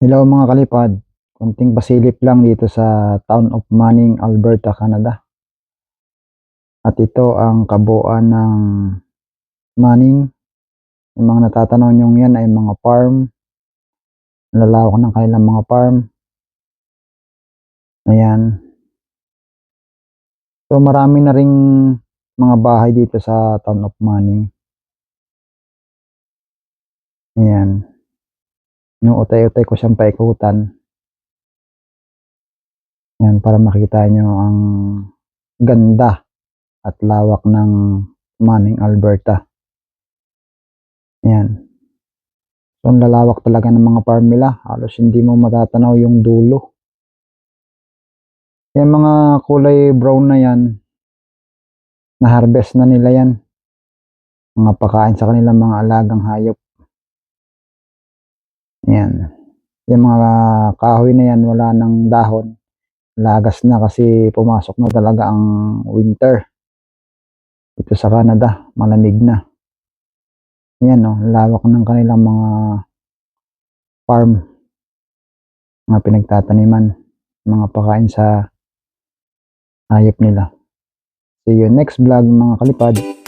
Hello mga kalipad, konting pasilip lang dito sa Town of Manning, Alberta, Canada. At ito ang kabuuan ng Manning. Yung mga natatanaw nyo yan ay mga farm. Lalawak ng kanilang mga farm. Ayan. So marami na ring mga bahay dito sa Town of Manning. Ayan. Yung utay-utay ko siyang paikutan. Yan, para makita nyo ang ganda at lawak ng Manning, Alberta. Yan. So, ang lalawak talaga ng mga farm nila. Halos hindi mo matatanaw yung dulo. Yung mga kulay brown na yan, na-harvest na nila yan. Mga pakain sa kanilang mga alagang hayop. Yan. Yung mga kahoy na yan, wala nang dahon. Lagas na kasi pumasok na talaga ang winter. Ito sa Canada, malamig na. Yan no, lawak ng kanilang mga farm. Mga pinagtataniman. Mga pakain sa hayop nila. See you next vlog mga kalipad.